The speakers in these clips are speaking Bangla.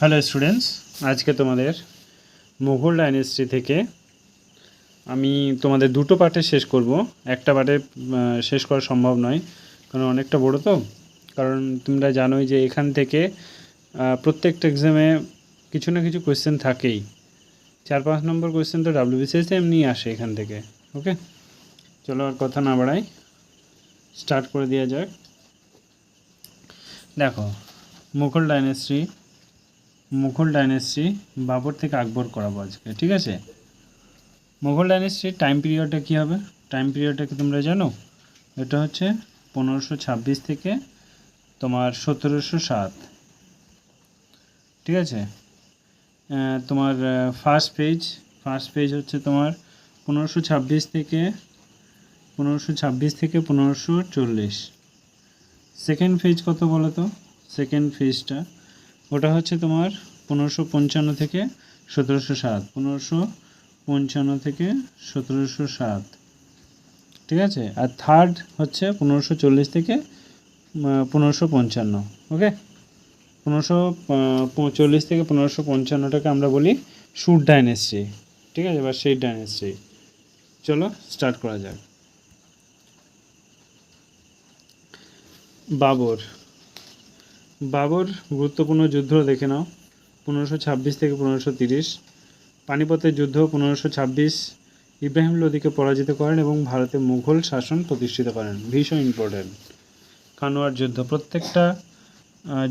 হ্যালো স্টুডেন্টস আজকে তোমাদের মুঘল ডাইনেস্টি থেকে আমি তোমাদের দুটো পার্টে শেষ করব। একটা পার্টে শেষ করা সম্ভব নয়, কারণ অনেকটা বড় তো। কারণ তোমরা জানোই যে এখান থেকে প্রত্যেকটা এক্সামে কিছু না কিছু কোয়েশ্চেন থাকেই। চার পাঁচ নম্বর কোয়েশ্চেন তো ডাব্লিউবিসিএসে এমনি আসে এখান থেকে ওকে চলো আর কথা না বাড়াই। স্টার্ট করে দেওয়া যাক। দেখো, মুঘল ডাইনেস্টি মুঘল ডাইনেস্টি বাবর থেকে আকবর করাবো আজকে, ঠিক আছে? মুঘল ডাইনেস্টির টাইম পিরিয়ডটা কী হবে? টাইম পিরিয়ডটা কি তোমরা জানো? এটা হচ্ছে পনেরোশো ছাব্বিশ থেকে তোমার সতেরোশো সাত। ঠিক আছে? তোমার ফার্স্ট পেজ ফার্স্ট পেজ হচ্ছে তোমার পনেরোশো ছাব্বিশ থেকে, পনেরোশো ছাব্বিশ থেকে পনেরোশো চল্লিশ। সেকেন্ড ফেজ কত বলো তো সেকেন্ড ফেজটা ওটা হচ্ছে তোমার পনেরোশো পঞ্চান্ন থেকে সতেরোশো সাত। পনেরোশো পঞ্চান্ন থেকে সতেরোশো সাত। ঠিক আছে? আর থার্ড হচ্ছে পনেরোশো চল্লিশ থেকে পনেরোশো পঞ্চান্ন। ওকে পনেরোশো চল্লিশ থেকে পনেরোশো পঞ্চান্নটাকে আমরা বলি সুর ডাইনেস্ট্রি ঠিক আছে? বা সেই ডাইনেস্ট্রি চলো স্টার্ট করা যাক। বাবর। বাবর গুরুত্বপূর্ণ যুদ্ধ দেখে নাও। পনেরোশো ছাব্বিশ থেকে পনেরোশো তিরিশ। পানিপথের যুদ্ধ পনেরোশো ছাব্বিশ। ইব্রাহিম লোদিকে পরাজিত করেন এবং ভারতে মুঘল শাসন প্রতিষ্ঠিত করেন। ভীষণ ইম্পর্টেন্ট খানোয়ার যুদ্ধ প্রত্যেকটা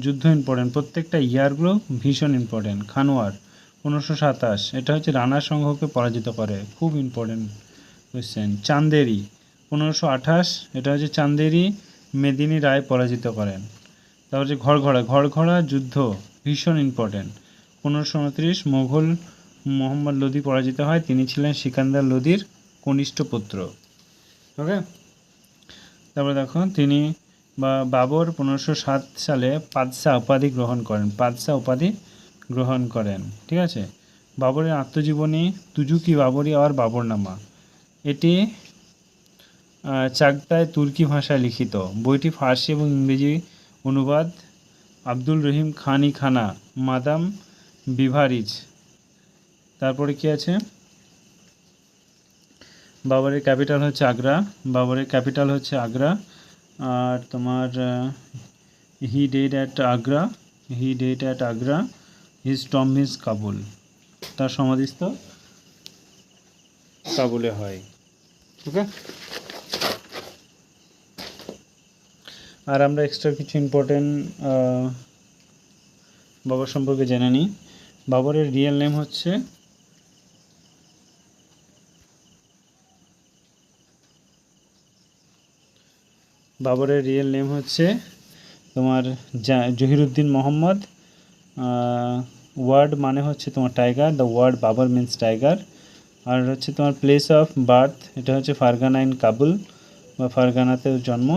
যুদ্ধ ইম্পর্টেন্ট প্রত্যেকটা ইয়ারগুলো ভীষণ ইম্পর্টেন্ট খানোয়ার পনেরোশো সাতাশ। এটা হচ্ছে রানা সংঘকে পরাজিত করে। খুব ইম্পর্টেন্ট কোয়েশ্চেন চান্দেরি পনেরোশো আঠাশ। এটা হচ্ছে চান্দেরি মেদিনী রায় পরাজিত করেন। তারপর হচ্ছে ঘরঘরা ঘরঘরা যুদ্ধ ভীষণ ইম্পর্টেন্ট পনেরোশো উনত্রিশ মোঘল মোহাম্মদ লোদি পরাজিত হয়, তিনি ছিলেন সিকান্দার লোদির কনিষ্ঠ পুত্র। ওকে তারপরে দেখো, তিনি বা, বাবর পনেরোশো সাত সালে পাদশা উপাধি গ্রহণ করেন পাদশা উপাধি গ্রহণ করেন। ঠিক আছে? বাবরের আত্মজীবনী তুজুকি বাবরি আর বাবরনামা। এটি চাগতায় তুর্কি ভাষায় লিখিত। বইটি ফার্সি এবং ইংরেজি অনুবাদ, আব্দুল রহিম খানি খানা, মাদাম বিভারিজ। তারপরে কি আছে? বাবরের ক্যাপিটাল হচ্ছে আগ্রা, বাবরের ক্যাপিটাল হচ্ছে আগ্রা, আর তোমার he dead at Agra, he dead at Agra his tomb his Kabul. তার সমাধিস্থ কাবুলে হয়। ওকে? আর আমরা এক্সট্রা কিছু ইম্পর্টেন্ট বাবর সম্পর্কে জেনে নিই। বাবরের রিয়েল নেম হচ্ছে বাবরের রিয়েল নেম হচ্ছে তোমার জহিরুদ্দিন মোহাম্মদ ওয়ার্ড মানে হচ্ছে তোমার tiger the word Babur means tiger আর হচ্ছে তোমার প্লেস অফ বার্থ এটা হচ্ছে ফারগানা ইন কাবুল, বা ফারগানাতে জন্ম।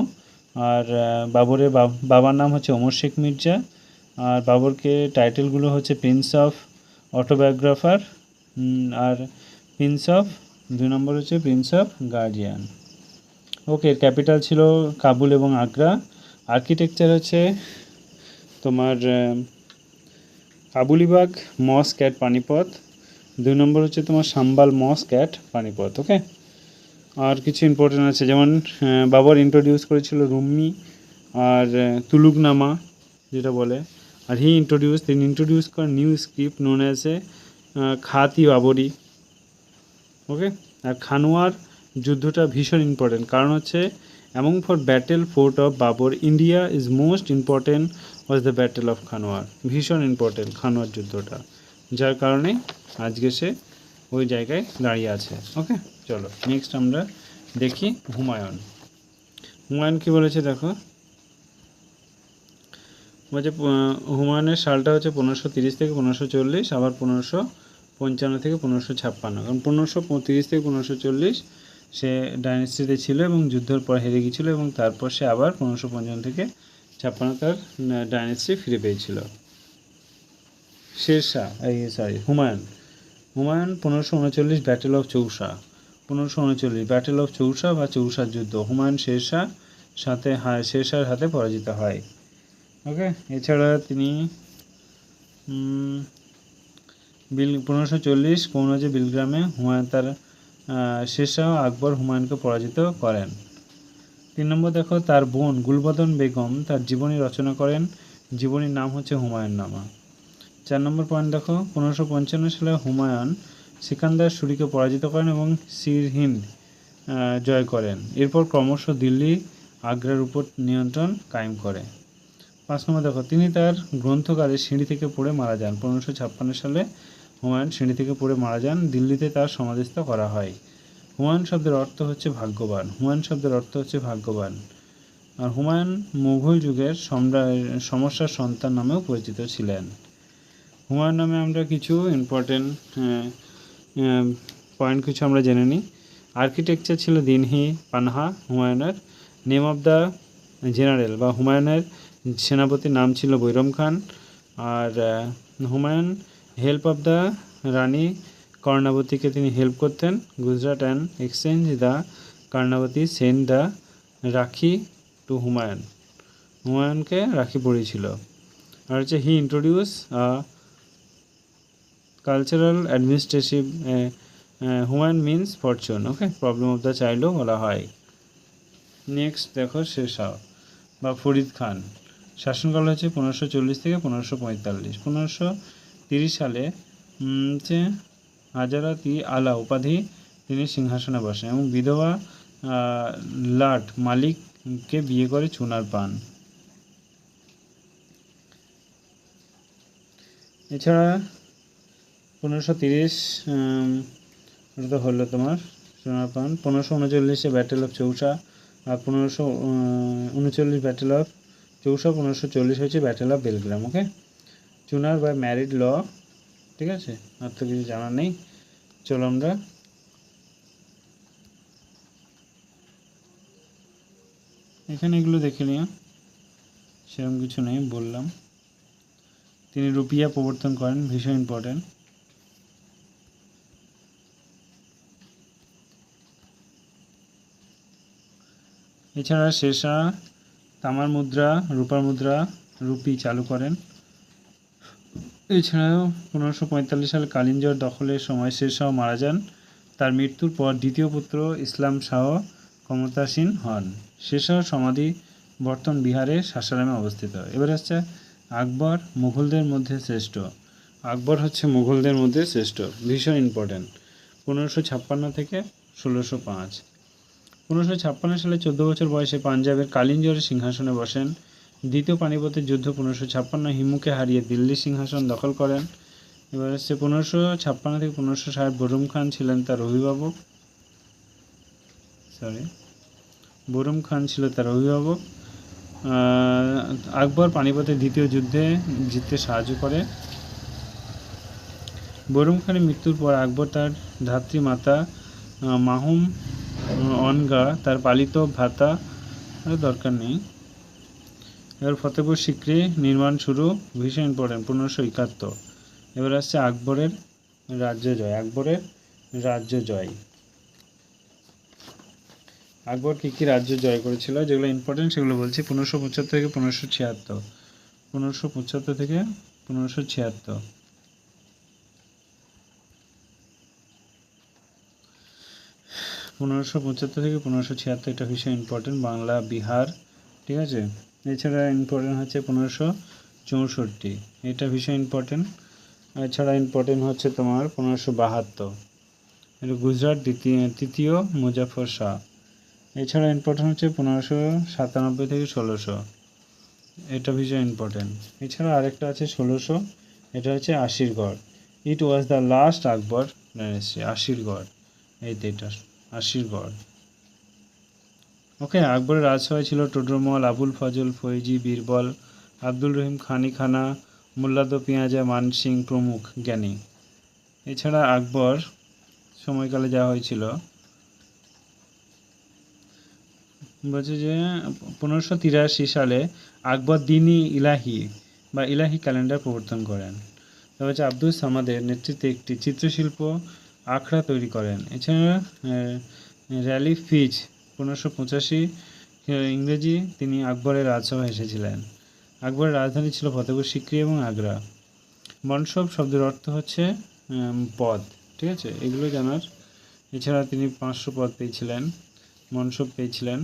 আর বাবরের বাবার নাম হচ্ছে ওমর শেখ মির্জা। আর বাবরকে টাইটেলগুলো হচ্ছে প্রিন্স অফ অটোবায়োগ্রাফার আর প্রিন্স অফ দুই নম্বর হচ্ছে prince of guardian okay capital ছিল কাবুল এবং আগ্রা আর্কিটেকচার হচ্ছে তোমার কাবুলিবাগ মস্ক অ্যাট পানিপথ দুই নম্বর হচ্ছে তোমার Sambhal mosque at Panipat okay আর কিছু ইম্পর্টেন্ট আছে। যেমন বাবর ইন্ট্রোডিউস করেছিল রুম্মি আর তুলুকনামা যেটা বলে। আর হি ইন্ট্রোডিউস তিনি ইন্ট্রোডিউস করেন new script known as a Khati Baburi. Okay আর খানোয়ার যুদ্ধটা ভীষণ ইম্পর্টেন্ট কারণ হচ্ছে among for battle fort of Babur India is most important was the battle of Khanwa. ভীষণ ইম্পর্টেন্ট খানোয়ার যুদ্ধটা। যার কারণে আজকে সে ওই জায়গায় দাঁড়িয়ে আছে। ওকে চলো নেক্সট আমরা দেখি হুমায়ুন। হুমায়ুন কি বলেছে দেখো? বলছে হুমায়ুনের সালটা হচ্ছে পনেরোশো তিরিশ থেকে পনেরোশো চল্লিশ, আবার পনেরোশো পঞ্চান্ন থেকে পনেরোশো ছাপ্পান্ন। কারণ পনেরোশো তিরিশ থেকে পনেরোশো চল্লিশ সে ডাইনেস্টিতে ছিল এবং যুদ্ধের পর হেরে গিয়েছিল এবং তারপর সে আবার পনেরোশো পঞ্চান্ন থেকে ছাপ্পান্ন তার ডাইনেস্টি ফিরে পেয়েছিল। শেরশাহ, এই সরি হুমায়ুন। হুমায়ুন পনেরোশো উনচল্লিশ ব্যাটেল অফ চৌসা। পনেরোশো উনচল্লিশ। ব্যাটেল অফ চৌসা বা চৌসার যুদ্ধ। হুমায়ুন শেরশাহ সাথে হা শেরশাহর হাতে পরাজিত হয়। ওকে এছাড়া তিনি বিল পনেরোশো চল্লিশ কৌনজে বিলগ্রামে হুমায়ুন তার শেরশাহ আকবর হুমায়ুনকে পরাজিত করেন। তিন নম্বর দেখো, তার বোন গুলবদন বেগম তার জীবনী রচনা করেন। জীবনীর নাম হচ্ছে হুমায়ুন নামা। চার নম্বর পয়েন্ট দেখো, পনেরোশো পঞ্চান্ন সালে হুমায়ুন সিকান্দার সুরিকে পরাজিত করেন এবং সিরহিন্দ জয় করেন। এরপর ক্রমশ দিল্লি আগ্রার উপর নিয়ন্ত্রণ কায়েম করে। পাঁচ নম্বর দেখো, তিনি তার গ্রন্থকারে সিঁড়ি থেকে পড়ে মারা যান। পনেরোশো ছাপ্পান্ন সালে হুমায়ুন সিঁড়ি থেকে পড়ে মারা যান। দিল্লিতে তার সমাধিস্থ করা হয়। হুমায়ুন শব্দের অর্থ হচ্ছে ভাগ্যবান। হুমায়ুন শব্দের অর্থ হচ্ছে ভাগ্যবান। আর হুমায়ুন মুঘল যুগের সমস্যার সন্তান নামেও পরিচিত ছিলেন। হুমায়ুন নামে আমরা কিছু ইম্পর্টেন্ট পয়েন্ট কিছু আমরা জেনে নিই। আর্কিটেকচার ছিল দিনহি, পানহা, হুমায়ুনের। নেম অফ দ্য জেনারেল বা হুমায়ুনের সেনাপতির নাম ছিল বৈরম খান। আর Humayun help of the Rani কর্ণাবতীকে তিনি হেল্প করতেন। Gujarat and exchange the Karnavati send the rakhi to Humayun. হুমায়ুনকে rakhi পড়িয়েছিল আর হচ্ছে he introduce cultural administrative Humayun means fortune okay problem of the চাইল্ডও বলা হয়। নেক্সট দেখো শেরশাহ বা ফরিদ খান। শাসনকাল হচ্ছে পনেরোশো চল্লিশ থেকে পনেরোশো পঁয়তাল্লিশ। পনেরোশো তিরিশ সালে হচ্ছে হাজারাতি আলা উপাধি, তিনি সিংহাসনে বসেন এবং বিধবা লাট মালিককে বিয়ে করে চুনার পান। এছাড়া পনেরোশো তিরিশ তো হলো তোমার সোনার পান পনেরোশো উনচল্লিশে ব্যাটেল অফ চৌসা আর পনেরোশো উনচল্লিশ ব্যাটেল অফ চৌসা, পনেরোশো চল্লিশ হচ্ছে battle of Belgram okay Chunar by married law ঠিক আছে? আর তো কিছু জানা নেই। চলো আমরা। এখানে এগুলো দেখে নিও। সেরকম কিছু নেই, বললাম। তিনি রুপিয়া প্রবর্তন করেন, ভীষণ ইম্পর্টেন্ট এছাড়া শেরশাহ তামার মুদ্রা, রূপার মুদ্রা, রুপি চালু করেন। এছাড়াও পনেরোশো পঁয়তাল্লিশ সালে কালিঞ্জর দখলের সময় শেরশাহ মারা যান। তার মৃত্যুর পর দ্বিতীয় পুত্র ইসলাম শাহ ক্ষমতাসীন হন। শেরশাহ সমাধি বর্তমান বিহারের সাসারামে অবস্থিত। এবার হচ্ছে আকবর, মুঘলদের মধ্যে শ্রেষ্ঠ। আকবর হচ্ছে মুঘলদের মধ্যে শ্রেষ্ঠ, ভীষণ ইম্পর্ট্যান্ট পনেরোশো ছাপ্পান্ন থেকে ষোলোশো পাঁচ। ছাপ্পান্ন সালে চোদ্দ বছর বয়সে পাঞ্জাবের কালিঞ্জরের সিংহাসনে বসেন। দ্বিতীয় পানিপথের যুদ্ধ পনেরোশো ছাপ্পান্ন হিমুকে হারিয়ে দিল্লি সিংহাসন দখল করেন। এবার হচ্ছে পনেরোশো ছাপ্পান্ন থেকে পনেরোশো ষাট বরুম খান ছিলেন তার অভিভাবক। সরি বরুম খান ছিল তার অভিভাবক। আকবর পানিপথের দ্বিতীয় যুদ্ধে জিততে সাহায্য করে। বরুম খানের মৃত্যুর পর আকবর তার ধাত্রী মাতা মাহুম অনগা, তার পালিত ভাতা দরকার নেই। এবার ফতেপুর সিক্রি নির্মাণ শুরু, ভীষণ ইম্পর্টেন্ট পনেরোশো একাত্তর। এবার আসছে আকবরের রাজ্য জয়, আকবরের রাজ্য জয়। আকবর কী কী রাজ্য জয় করেছিল, যেগুলো ইম্পর্টেন্ট সেগুলো বলছি। পনেরোশো পঁচাত্তর থেকে পনেরোশো ছিয়াত্তর। পনেরোশো পঁচাত্তর থেকে পনেরোশো ছিয়াত্তর। পনেরোশো পঁচাত্তর থেকে পনেরোশো ছিয়াত্তর, এটা ভীষণ ইম্পর্টেন্ট বাংলা, বিহার, ঠিক আছে? এছাড়া ইম্পর্টেন্ট হচ্ছে পনেরোশো চৌষট্টি, এটা ভীষণ ইম্পর্টেন্ট এছাড়া ইম্পর্টেন্ট হচ্ছে তোমার পনেরোশো বাহাত্তর, এটা গুজরাট দ্বিতীয়, তৃতীয় মুজাফর শাহ, এছাড়া ইম্পর্টেন্ট হচ্ছে পনেরোশো সাতানব্বই থেকে ষোলোশো, এটা ভীষণ ইম্পর্টেন্ট এছাড়া আরেকটা আছে ষোলোশো, এটা হচ্ছে Asirgarh it was the last Akbar dynasty Asirgarh এই এটা। আশিরগড় ওকে, আকবরের রাজসভায় ছিল টোডরমল আবুল ফজল, ফৈজি, বীরবল, আব্দুল রহিম, খানি খানা, মোল্লাদ পিঁয়াজা, মানসিং প্রমুখ জ্ঞানী। এছাড়া আকবর সময়কালে যা হয়েছিল। বলছে যে, পনেরোশো তিরাশি সালে আকবর দিনই ইলাহি বা ইলাহি ক্যালেন্ডার প্রবর্তন করেন। তবে আব্দুল সামাদের নেতৃত্বে একটি চিত্রশিল্প আখড়া তৈরি করেন। এছাড়া র্যালি ফিজ পনেরোশো পঁচাশি ইংরেজি তিনি আকবরের রাজসভায় এসেছিলেন। আকবরের রাজধানী ছিল ফতেপুর, সিক্রি এবং আগ্রা। মনসব শব্দের অর্থ হচ্ছে পদ ঠিক আছে? এগুলো জানার। এছাড়া তিনি পাঁচশো পদ পেয়েছিলেন, মনসব পেয়েছিলেন।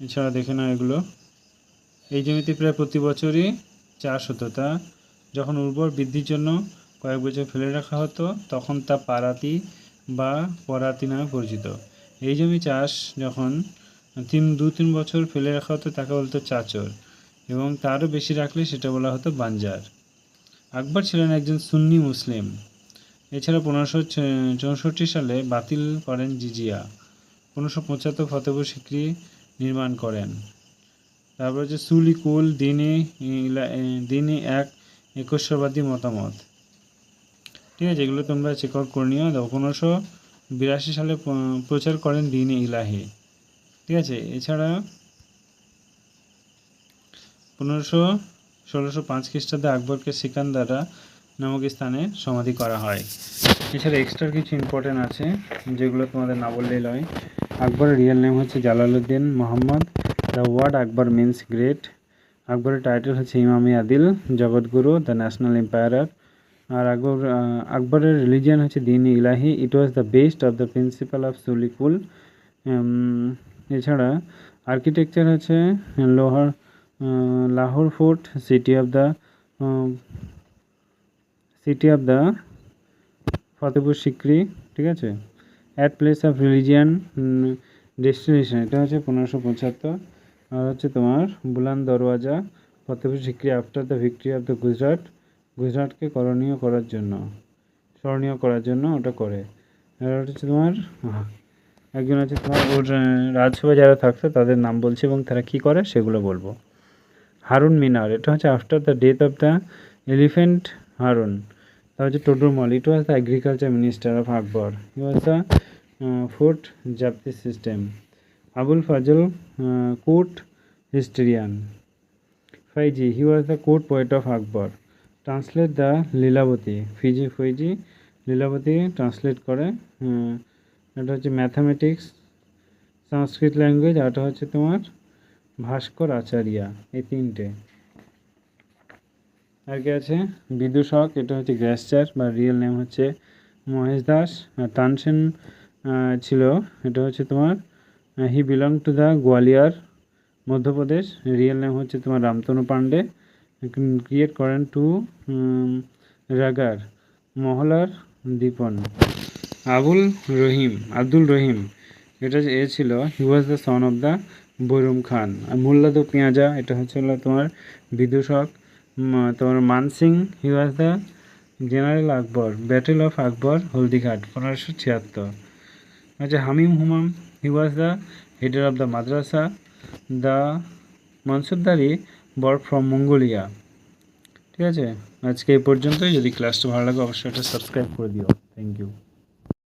এছাড়া দেখে না এগুলো। এই জমিতে প্রায় প্রতি বছরই চাষ হতো। তা যখন উর্বর বৃদ্ধির জন্য কয়েক বছর ফেলে রাখা হতো, তখন তা পারাতি বা পরাতি নামে পরিচিত। এই জমি চাষ যখন তিন, দু, তিন বছর ফেলে রাখা হতো, তাকে বলতো চাচর এবং তারও বেশি রাখলে সেটা বলা হতো বাঞ্জার। আকবর ছিলেন একজন সুন্নি মুসলিম। এছাড়া পনেরোশো চৌষট্টি সালে বাতিল করেন জিজিয়া। পনেরোশো পঁচাত্তর ফতেপুর সিক্রি নির্মাণ করেন। তারপর হচ্ছে সুলিকুল দিনে দিনে এক একুশ্বরবাদী মতামত। ঠিক আছে, এগুলো তোমরা চেক আউট করে নিও। পনেরোশো বিরাশি সালে প্রচার করেন দিনে ইলাহি। ঠিক আছে, এছাড়া পনেরোশো ষোলোশো পাঁচ খ্রিস্টাব্দে আকবরকে সিকান্দারা নামক স্থানে সমাধি করা হয়। এছাড়া এক্সট্রা কিছু ইম্পর্টেন্ট আছে, যেগুলো তোমাদের না বললেই নয়। আকবরের রিয়েল নেম হচ্ছে Jalaluddin Mohammad the word Akbar means great আকবরের টাইটেল হচ্ছে Imami Adil, Jagadguru the national emperor আর আকবর আকবরের রিলিজিয়ান হচ্ছে Din Ilahi. It was the best of the principal of Sulh-i-kul এছাড়া আর্কিটেকচার হচ্ছে লোহার Lahore fort city of the city of the Fatehpur Sikri, ঠিক আছে? At place of religion destination এটা হচ্ছে পনেরোশো পঁচাত্তর। আর হচ্ছে তোমার Buland Darwaza, Fatehpur Sikri after the victory of the Gujarat, গুজরাটকে করণীয় করার জন্য, স্মরণীয় করার জন্য ওটা করে। আর হচ্ছে তোমার, একজন আছে তোমার ওর রাজসভায় যারা থাকতো তাদের নাম বলছে এবং তারা কী করে সেগুলো বলব। হারুন মিনার, এটা হচ্ছে after the death of the elephant Hiran. তা হচ্ছে Todarmal it was the agriculture minister of Akbar. He was the food Zabti system. Abul Fazal court historian. Faizi he was the court poet of Akbar. Translate the Lilavati, Faizi Faizi Lilavati translate করে এটা হচ্ছে ম্যাথামেটিক্স সংস্কৃত ল্যাঙ্গুয়েজ আর এটা হচ্ছে তোমার ভাস্কর আচারিয়া, এই তিনটে। আর কি আছে? বিদূষক এটা হচ্ছে গ্র্যাসচার বা রিয়েল নেম হচ্ছে মহেশ দাস, আর তানসেন ছিল, এটা হচ্ছে তোমার he belong to the Gwalior Madhya Pradesh real name হচ্ছে তোমার রামতনু পান্ডে ক্রিয়েট করেন টু রাগার মহলার দীপন আবুল রহিম আব্দুল রহিম এটা এ ছিল he was the son of the Bairam Khan Mulla Do Piyaza এটা হচ্ছে হলো তোমার বিদূষক। তোমার Man Singh he was the general Akbar battle of Akbar Haldighat, পনেরোশো ছিয়াত্তর। আচ্ছা হামিম Humam he was the header of the Madrasa the Mansabdari বর ফ্রম মঙ্গোলিয়া ঠিক আছে? আজকে এই পর্যন্তই। যদি ক্লাসটা ভালো লাগে, অবশ্যই এটা সাবস্ক্রাইব করে দিও। Thank you